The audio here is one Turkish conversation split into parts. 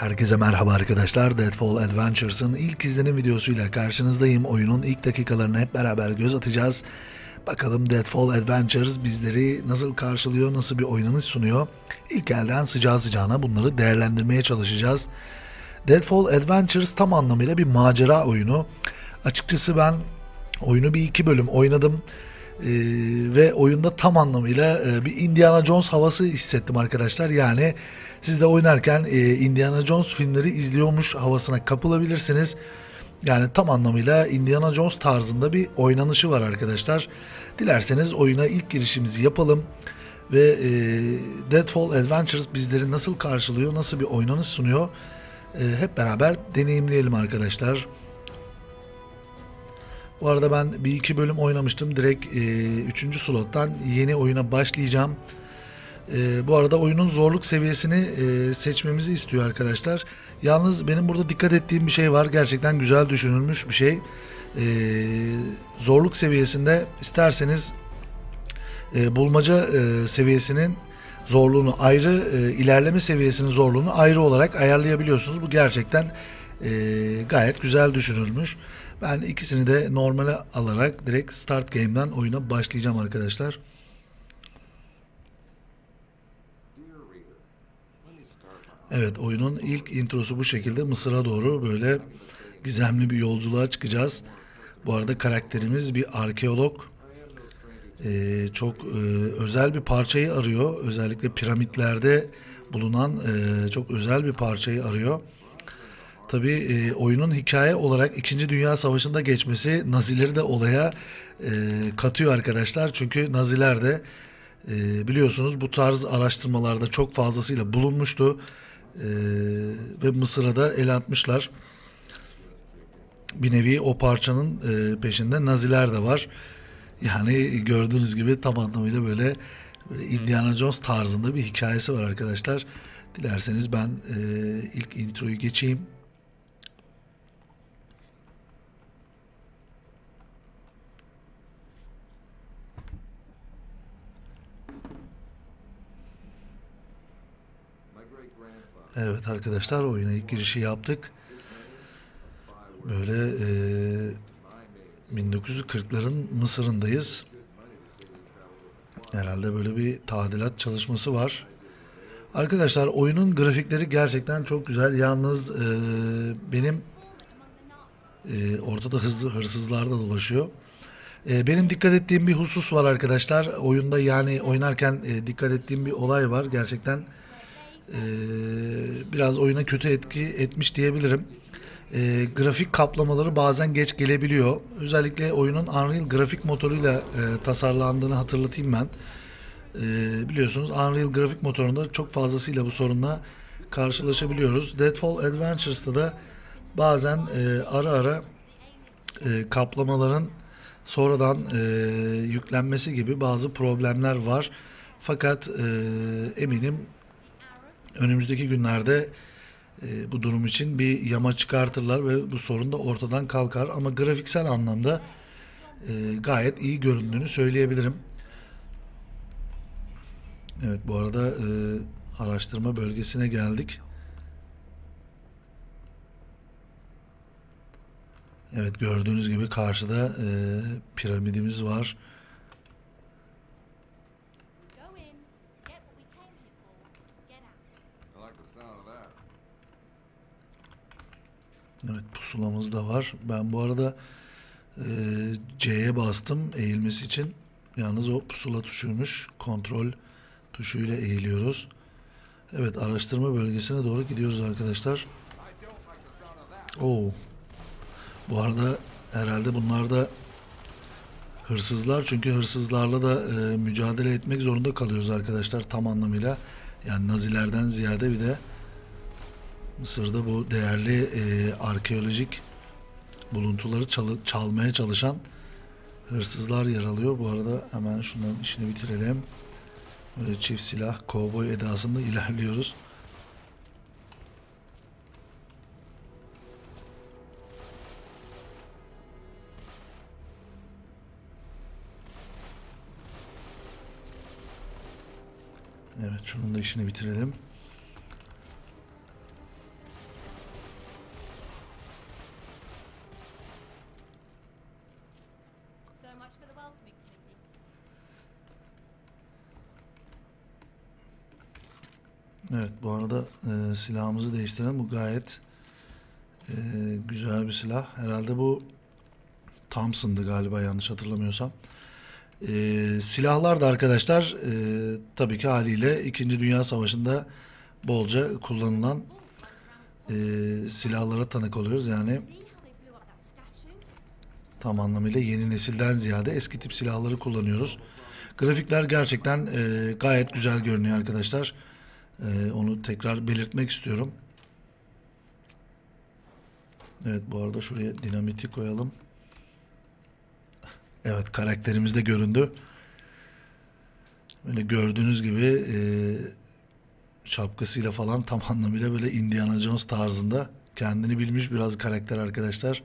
Herkese merhaba arkadaşlar. Deadfall Adventures'ın ilk izlenim videosuyla karşınızdayım. Oyunun ilk dakikalarına hep beraber göz atacağız. Bakalım Deadfall Adventures bizleri nasıl karşılıyor, nasıl bir oynanış sunuyor. İlk elden sıcağı sıcağına bunları değerlendirmeye çalışacağız. Deadfall Adventures tam anlamıyla bir macera oyunu. Açıkçası ben oyunu bir iki bölüm oynadım. Ee, ve oyunda tam anlamıyla bir Indiana Jones havası hissettim arkadaşlar. Yani siz de oynarken e, Indiana Jones filmleri izliyormuş havasına kapılabilirsiniz. Yani tam anlamıyla Indiana Jones tarzında bir oynanışı var arkadaşlar. Dilerseniz oyuna ilk girişimizi yapalım ve e, Deadfall Adventures bizleri nasıl karşılıyor, nasıl bir oynanış sunuyor e, hep beraber deneyimleyelim arkadaşlar. Bu arada ben bir iki bölüm oynamıştım. Direkt e, üçüncü slottan yeni oyuna başlayacağım. E, bu arada oyunun zorluk seviyesini e, seçmemizi istiyor arkadaşlar. Yalnız benim burada dikkat ettiğim bir şey var. Gerçekten güzel düşünülmüş bir şey. E, zorluk seviyesinde isterseniz e, bulmaca e, seviyesinin zorluğunu ayrı, e, ilerleme seviyesinin zorluğunu ayrı olarak ayarlayabiliyorsunuz. Bu gerçekten e, gayet güzel düşünülmüş. Ben ikisini de normale alarak direkt Start Game'den oyuna başlayacağım arkadaşlar. Evet oyunun ilk introsu bu şekilde Mısır'a doğru böyle gizemli bir yolculuğa çıkacağız. Bu arada karakterimiz bir arkeolog. Ee, çok e, özel bir parçayı arıyor. Özellikle piramitlerde bulunan e, çok özel bir parçayı arıyor. Tabii e, oyunun hikaye olarak 2. Dünya Savaşı'nda geçmesi Nazileri de olaya e, katıyor arkadaşlar. Çünkü Naziler de e, biliyorsunuz bu tarz araştırmalarda çok fazlasıyla bulunmuştu. E, ve Mısır'a da el atmışlar. Bir nevi o parçanın e, peşinde Naziler de var. Yani gördüğünüz gibi tam anlamıyla böyle, böyle Indiana Jones tarzında bir hikayesi var arkadaşlar. Dilerseniz ben e, ilk introyu geçeyim. Evet arkadaşlar oyuna ilk girişi yaptık. Böyle e, 1940'ların Mısır'ındayız. Herhalde böyle bir tadilat çalışması var. Arkadaşlar oyunun grafikleri gerçekten çok güzel. Yalnız e, benim e, ortada hızlı hırsızlar da dolaşıyor. E, benim dikkat ettiğim bir husus var arkadaşlar. Oyunda yani oynarken e, dikkat ettiğim bir olay var. Gerçekten e, biraz oyuna kötü etki etmiş diyebilirim. E, grafik kaplamaları bazen geç gelebiliyor. Özellikle oyunun Unreal grafik motoruyla e, tasarlandığını hatırlatayım ben. E, biliyorsunuz Unreal grafik motorunda çok fazlasıyla bu sorunla karşılaşabiliyoruz. Deadfall Adventures'ta da bazen e, ara ara e, kaplamaların sonradan e, yüklenmesi gibi bazı problemler var. Fakat e, eminim önümüzdeki günlerde e, bu durum için bir yama çıkartırlar ve bu sorun da ortadan kalkar. Ama grafiksel anlamda e, gayet iyi göründüğünü söyleyebilirim. Evet bu arada e, araştırma bölgesine geldik. Evet gördüğünüz gibi karşıda e, piramidimiz var. Evet pusulamız da var. Ben bu arada e, C'ye bastım eğilmesi için. Yalnız o pusula tuşuymuş. Kontrol tuşuyla eğiliyoruz. Evet araştırma bölgesine doğru gidiyoruz arkadaşlar. Oo. Bu arada herhalde bunlar da hırsızlar. Çünkü hırsızlarla da e, mücadele etmek zorunda kalıyoruz arkadaşlar tam anlamıyla. Yani Nazilerden ziyade bir de Mısır'da bu değerli e, arkeolojik buluntuları çalı- çalmaya çalışan hırsızlar yer alıyor. Bu arada hemen şunların işini bitirelim. Böyle çift silah, kovboy edasında ilerliyoruz. Evet şunun da işini bitirelim. welcoming committee. Evet bu arada e, silahımızı değiştirelim. Bu gayet e, güzel bir silah. Herhalde bu Thompson'dı galiba yanlış hatırlamıyorsam. E, silahlar da arkadaşlar e, tabii ki haliyle 2. Dünya Savaşı'nda bolca kullanılan e, silahlara tanık oluyoruz. Yani tam anlamıyla yeni nesilden ziyade eski tip silahları kullanıyoruz. Grafikler gerçekten e, gayet güzel görünüyor arkadaşlar. E, onu tekrar belirtmek istiyorum. Evet bu arada şuraya dinamiti koyalım. Evet karakterimiz de göründü. Böyle gördüğünüz gibi e, şapkasıyla falan tam anlamıyla böyle Indiana Jones tarzında kendini bilmiş biraz karakter arkadaşlar.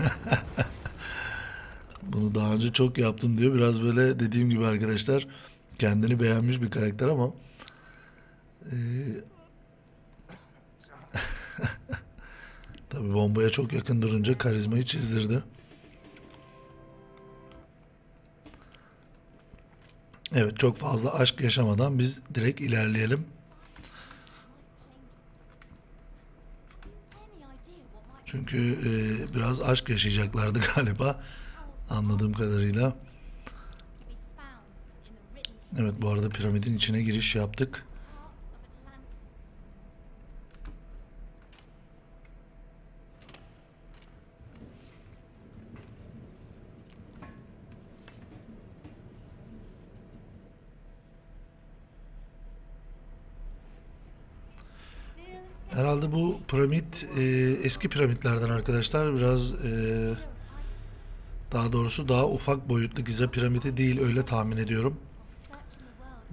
Bunu daha önce çok yaptım diyor. Biraz böyle dediğim gibi arkadaşlar kendini beğenmiş bir karakter ama eee tabii bombaya çok yakın durunca karizmayı çizdirdi. Evet çok fazla aşk yaşamadan biz direkt ilerleyelim. Çünkü eee, biraz aşk yaşayacaklardı galiba anladığım kadarıyla. Evet bu arada piramidin içine giriş yaptık. Herhalde bu piramit e, eski piramitlerden arkadaşlar biraz e. daha doğrusu daha ufak boyutlu Gize piramidi değil öyle tahmin ediyorum.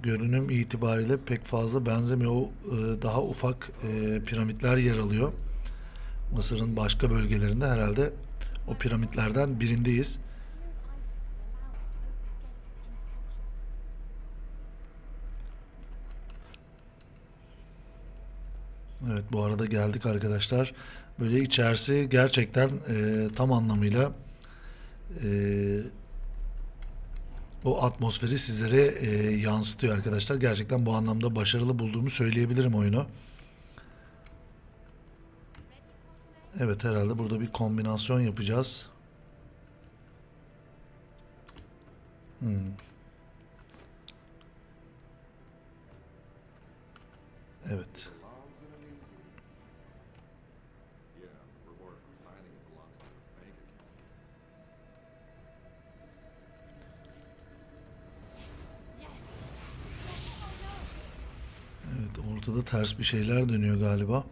Görünüm itibariyle pek fazla benzemiyor. O e, daha ufak e, piramitler yer alıyor. Mısır'ın başka bölgelerinde herhalde o piramitlerden birindeyiz. Evet bu arada geldik arkadaşlar. Böyle içerisi gerçekten e, tam anlamıyla e, o atmosferi sizlere e, yansıtıyor arkadaşlar. Gerçekten bu anlamda başarılı bulduğumu söyleyebilirim oyunu. Evet herhalde burada bir kombinasyon yapacağız. Hmm. Evet. Ortada ters bir şeyler dönüyor galiba.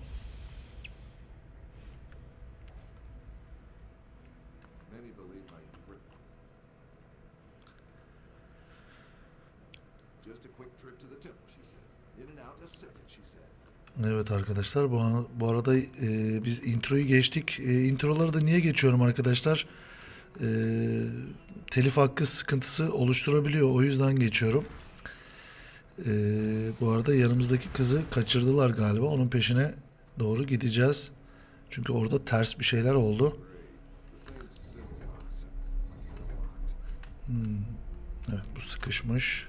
Evet arkadaşlar bu, bu arada e, biz introyu geçtik. E, introları da niye geçiyorum arkadaşlar? E, telif hakkı sıkıntısı oluşturabiliyor. O yüzden geçiyorum. E, bu arada yanımızdaki kızı kaçırdılar galiba. Onun peşine doğru gideceğiz. Çünkü orada ters bir şeyler oldu. Nonsense. Evet bu sıkışmış.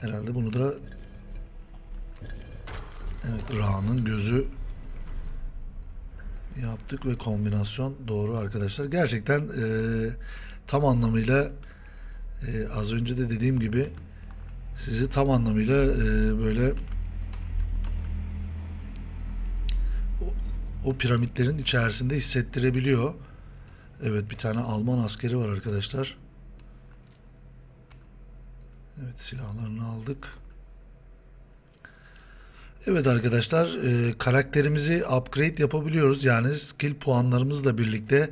Herhalde bunu da Evet Ra'nın gözü yaptık ve kombinasyon doğru arkadaşlar. Gerçekten eee, tam anlamıyla eee, az önce de dediğim gibi sizi tam anlamıyla eee, böyle o, o piramitlerin içerisinde hissettirebiliyor. Evet bir tane Alman askeri var arkadaşlar. Evet silahlarını aldık. Evet arkadaşlar e, karakterimizi upgrade yapabiliyoruz. Yani skill puanlarımızla birlikte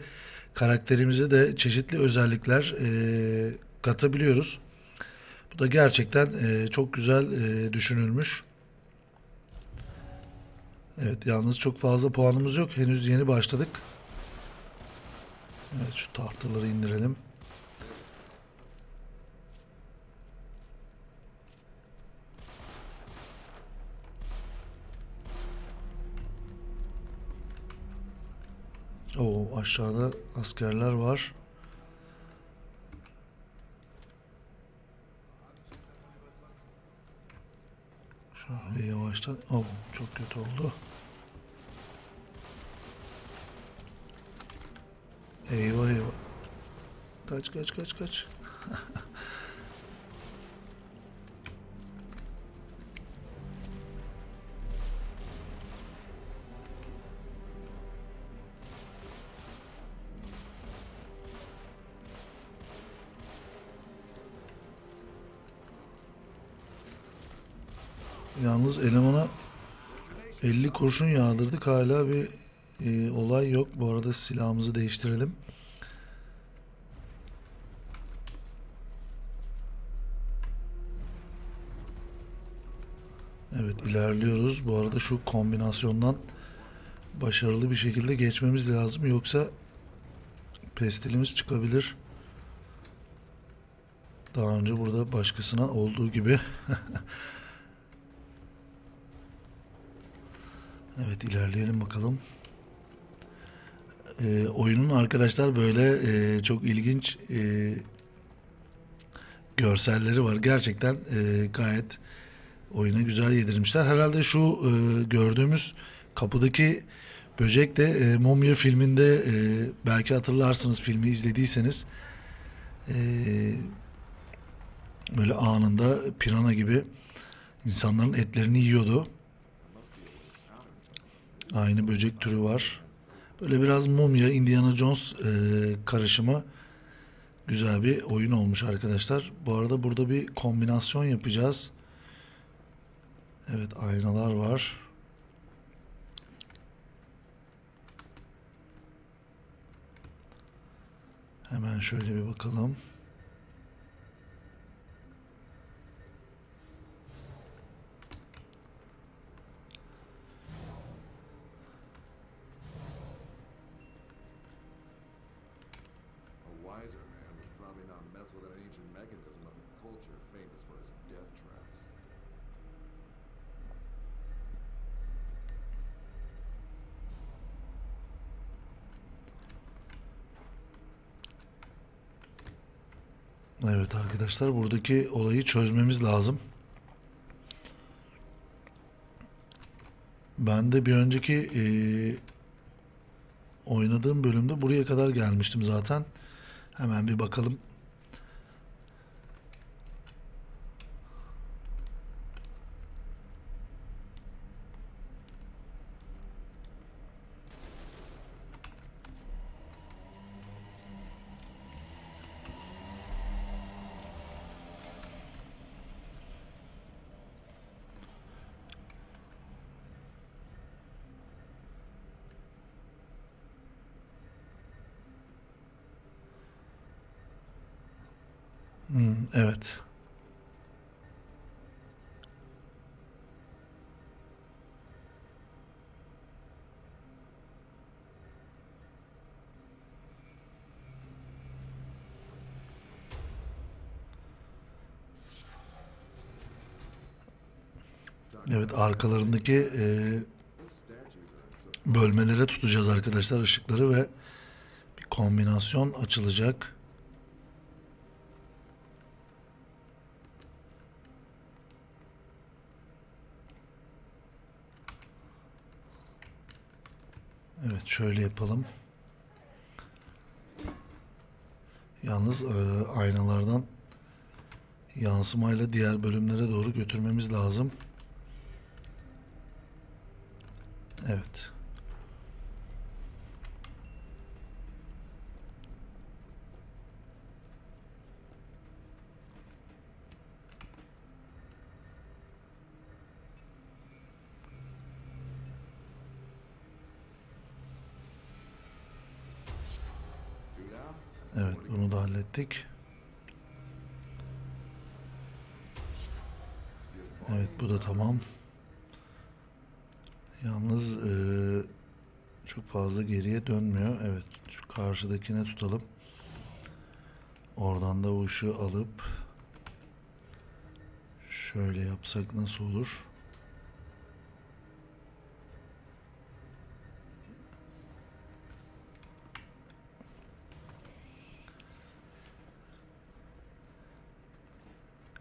karakterimize de çeşitli özellikler e, katabiliyoruz. Bu da gerçekten e, çok güzel e, düşünülmüş. Evet yalnız çok fazla puanımız yok. Henüz yeni başladık. Evet şu tahtaları indirelim. Oo aşağıda askerler var. Şöyle yavaştan. Oo çok kötü oldu. Eyvah eyvah. Kaç kaç kaç kaç. Yalnız elemana 50 kurşun yağdırdık. Hala bir e, olay yok. Bu arada silahımızı değiştirelim. Evet ilerliyoruz. Bu arada şu kombinasyondan başarılı bir şekilde geçmemiz lazım. Yoksa pestilimiz çıkabilir. Daha önce burada başkasına olduğu gibi. Evet ilerleyelim bakalım. Ee, oyunun arkadaşlar böyle e, çok ilginç e, görselleri var. Gerçekten e, gayet oyuna güzel yedirmişler. Herhalde şu e, gördüğümüz kapıdaki böcek de e, Mumya filminde e, belki hatırlarsınız filmi izlediyseniz e, böyle anında pirana gibi insanların etlerini yiyordu. Aynı böcek türü var. Böyle biraz mumya, Indiana Jones e, karışımı güzel bir oyun olmuş arkadaşlar. Bu arada burada bir kombinasyon yapacağız. Evet aynalar var. Hemen şöyle bir bakalım. Arkadaşlar buradaki olayı çözmemiz lazım. Ben de bir önceki e, oynadığım bölümde buraya kadar gelmiştim zaten. Hemen bir bakalım. Evet. Evet arkalarındaki e, bölmelere tutacağız arkadaşlar ışıkları ve bir kombinasyon açılacak. Evet şöyle yapalım. Yalnız e, aynalardan yansımayla diğer bölümlere doğru götürmemiz lazım. Evet. two Evet bunu da hallettik. Evet bu da tamam. Yalnız eee, çok fazla geriye dönmüyor. Evet şu karşıdakine tutalım. Oradan da o ışığı alıp şöyle yapsak nasıl olur?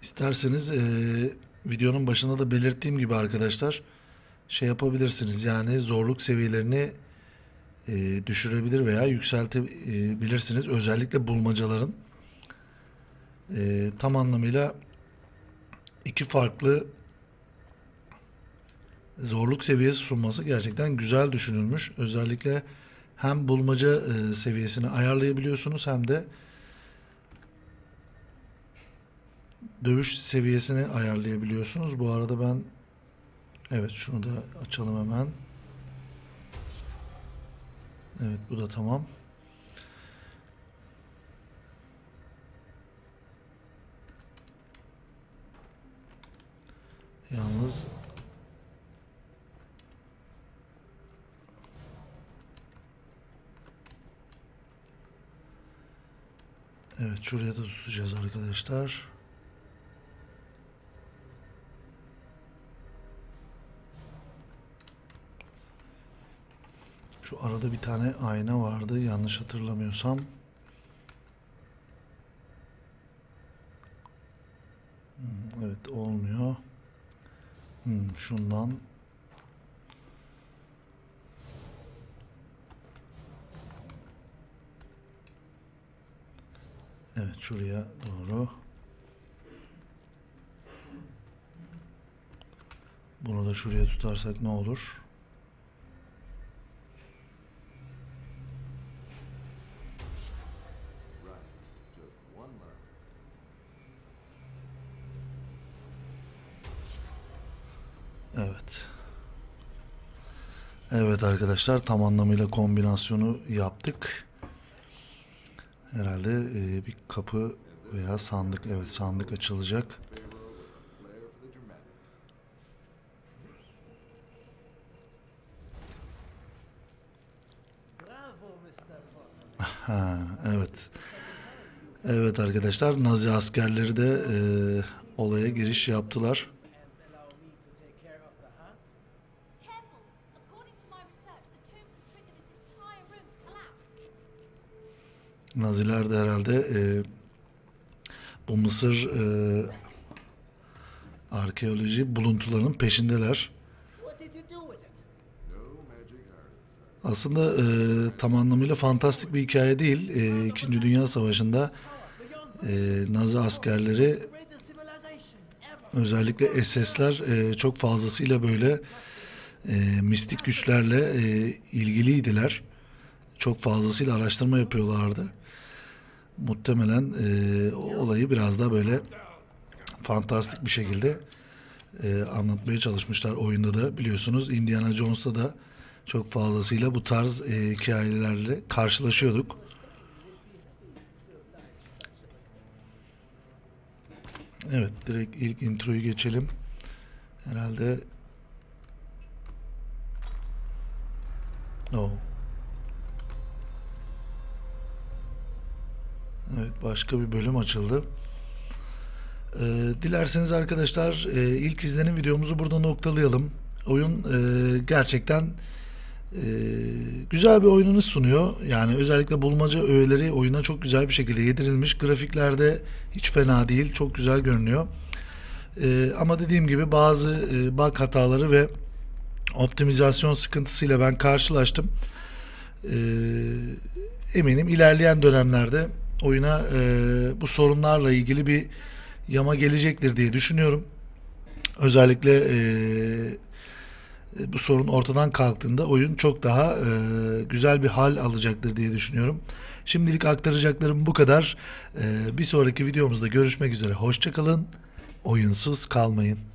İsterseniz eee, videonun başında da belirttiğim gibi arkadaşlar şey yapabilirsiniz yani zorluk seviyelerini eee, düşürebilir veya yükseltebilirsiniz. Özellikle bulmacaların eee, tam anlamıyla iki farklı zorluk seviyesi sunması gerçekten güzel düşünülmüş. Özellikle hem bulmaca eee, seviyesini ayarlayabiliyorsunuz hem de dövüş seviyesini ayarlayabiliyorsunuz. Bu arada ben evet şunu da açalım hemen. Evet bu da tamam. Yalnız Evet şuraya da tutacağız arkadaşlar. Şu arada bir tane ayna vardı yanlış hatırlamıyorsam. Hmm, Evet olmuyor. Hmm, şundan. Evet şuraya doğru. Bunu da şuraya tutarsak ne olur? Evet arkadaşlar tam anlamıyla kombinasyonu yaptık. Herhalde e, bir kapı veya sandık evet sandık açılacak. Ha, evet. Evet arkadaşlar Nazi askerleri de e, olaya giriş yaptılar. Naziler de herhalde e, bu Mısır e, arkeoloji buluntularının peşindeler. Aslında e, tam anlamıyla fantastik bir hikaye değil. E, İkinci Dünya Savaşı'nda e, Nazi askerleri özellikle SS'ler e, çok fazlasıyla böyle e, mistik güçlerle e, ilgiliydiler. Çok fazlasıyla araştırma yapıyorlardı. Muhtemelen e, olayı biraz da böyle fantastik bir şekilde e, anlatmaya çalışmışlar oyunda da biliyorsunuz Indiana Jones'ta da çok fazlasıyla bu tarz e, hikayelerle karşılaşıyorduk. Evet direkt ilk introyu geçelim. Herhalde o. Evet başka bir bölüm açıldı. Ee, dilerseniz arkadaşlar e, ilk izlenim videomuzu burada noktalayalım. Oyun e, gerçekten e, güzel bir oyununu sunuyor. Yani özellikle bulmaca öğeleri oyuna çok güzel bir şekilde yedirilmiş. Grafiklerde hiç fena değil. Çok güzel görünüyor. E, ama dediğim gibi bazı e, bug hataları ve optimizasyon sıkıntısıyla ben karşılaştım. E, eminim ilerleyen dönemlerde oyuna e, bu sorunlarla ilgili bir yama gelecektir diye düşünüyorum. Özellikle e, bu sorun ortadan kalktığında oyun çok daha e, güzel bir hal alacaktır diye düşünüyorum. Şimdilik aktaracaklarım bu kadar. E, bir sonraki videomuzda görüşmek üzere. Hoşçakalın. Oyunsuz kalmayın.